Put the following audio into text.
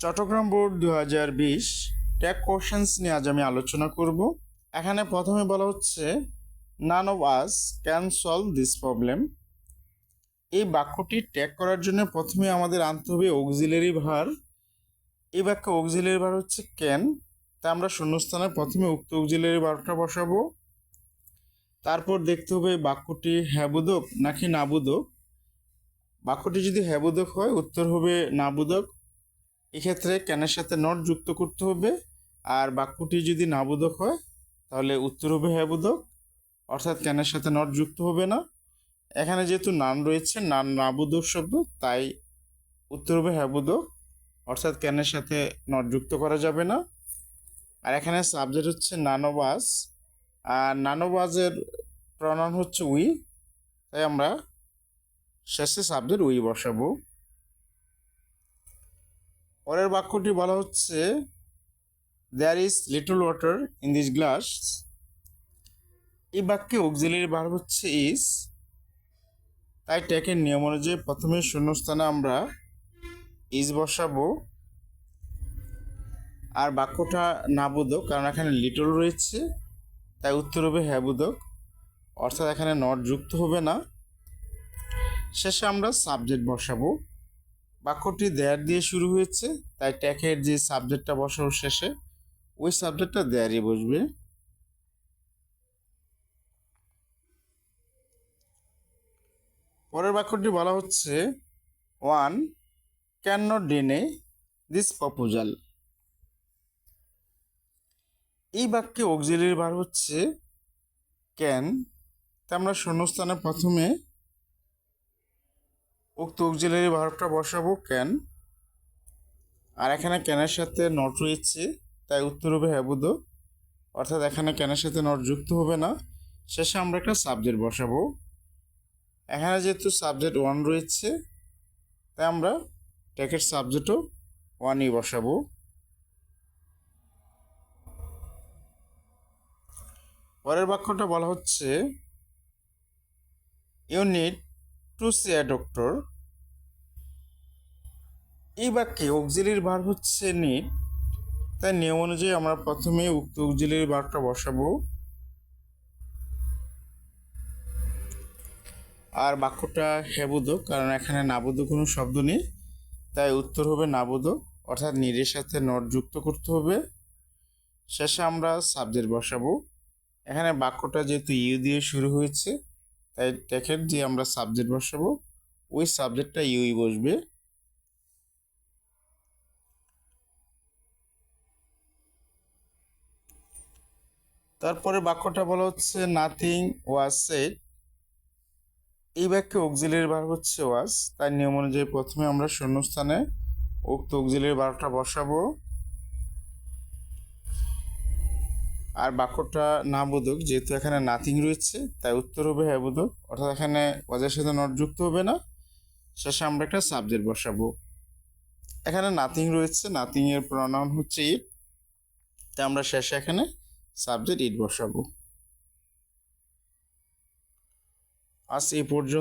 Chittagong board দু হাজার বিশ ট্যাগ কোশ্চেন্স নিয়ে আজ আমি আলোচনা করব। এখানে প্রথমে বলা হচ্ছে none of us can solve this problem এই বাক্যটি ট্যাগ করার জন্য প্রথমে আমাদের আনতে হবে অক্সিলারি ভার এই বাক্যে অক্সিলারি ভার হচ্ছে ক্যান তা আমরা শূন্যস্থানে প্রথমে উক্ত অক্সিলারি ভারটা বসাবো। তারপর দেখতে হবে বাক্যটি হ্যাবোদক নাকি নাবুদক। বাক্যটি যদি হ্যাবোদক হয়, উত্তর হবে নাবুদক। এক্ষেত্রে ক্যানের সাথে নট যুক্ত করতে হবে। আর বাক্যটি যদি নাবোধক হয়, তাহলে উত্তর হবে হ্যাবোধক অর্থাৎ ক্যানের সাথে নট যুক্ত হবে না। এখানে যেহেতু নান রয়েছে নান নাবোধক শব্দ, তাই উত্তর হবে হ্যাবোধক অর্থাৎ ক্যানের সাথে নট যুক্ত করা যাবে না। আর এখানে সাবজেক্ট হচ্ছে নানোবাস আর নানোবাজের প্রণাম হচ্ছে উই তাই আমরা শেষে সাবজেক্ট উই বসাবো। পরের বাক্যটি বলা হচ্ছে there is little water in this glass এই বাক্যে অক্সিলারি বার হচ্ছে ইজ তাই ট্যাকের নিয়ম অনুযায়ী প্রথমে শূন্যস্থানে আমরা ইজ বসাবো। আর বাক্যটা নাবোধক কারণ এখানে লিটল রয়েছে, তাই উত্তর হবে হ্যাবোধক অর্থাৎ এখানে নট যুক্ত হবে না। শেষে আমরা সাবজেক্ট বসাবো। বাক্যটি দেয়ার দিয়ে শুরু হয়েছে, তাই ট্যাকের যে সাবজেক্টটা বসাবো শেষে, ওই সাবজেক্টটা দেয়ারই বসবে। পরের বাক্যটি বলা হচ্ছে one can not deny this proposal এই বাক্যে অক্সিলারি বার হচ্ছে ক্যান তা আমরা শূন্যস্থানে প্রথমে উক্ত অক্সিলারি ভার্বটা বসাবো ক্যান। আর এখানে ক্যানের সাথে নট রয়েছে, তাই উত্তর হবে হ্যাবুদ অর্থাৎ এখানে ক্যানের সাথে নট যুক্ত হবে না। শেষে আমরা একটা সাবজেক্ট বসাবো। এখানে যেহেতু সাবজেক্ট ওয়ান রয়েছে, তাই আমরা ট্যাকের সাবজেক্টও ওয়ানই বসাবো। পরের বাক্যটা বলা হচ্ছে you need to see a doctor এই বাক্যে অক্সিলির ভার হচ্ছে নিট তাই নিয়ম অনুযায়ী আমরা প্রথমে উক্ত অক্সিলির ভারটা বসাবো। আর বাক্যটা হেবোধক কারণ এখানে নাবোধক কোনো শব্দ নেই। তাই উত্তর হবে নাবোধক অর্থাৎ নিরের সাথে নট যুক্ত করতে হবে। শেষে আমরা সাবজেক্ট বসাবো। এখানে বাক্যটা যেহেতু ইউ দিয়ে শুরু হয়েছে তাই দেখেন যে আমরা সাবজেক্ট বসাবো। ওই সাবজেক্টটা ইউই বসবে। তারপরে বাক্যটা বলা হচ্ছে নাথিং ওয়াজ সেড এই বাক্যে অক্সিলের বার হচ্ছে ওয়াজ তাই নিয়ম অনুযায়ী প্রথমে আমরা শূন্যস্থানে উক্ত অক্সিলের বারটা বসাবো। আর বাক্যটা না বোধক যেহেতু এখানে নাথিং রয়েছে, তাই উত্তর হবে হ্যাঁ বোধক অর্থাৎ এখানে ওয়াজের সাথে নট যুক্ত হবে না। শেষে আমরা একটা সাবজেক্ট বসাবো। এখানে নাথিং রয়েছে নাথিং এর প্রনাউন হচ্ছে ইট তাই আমরা শেষে এখানে সাবজেক্ট ইট বসাবো। আজ এই পর্যন্ত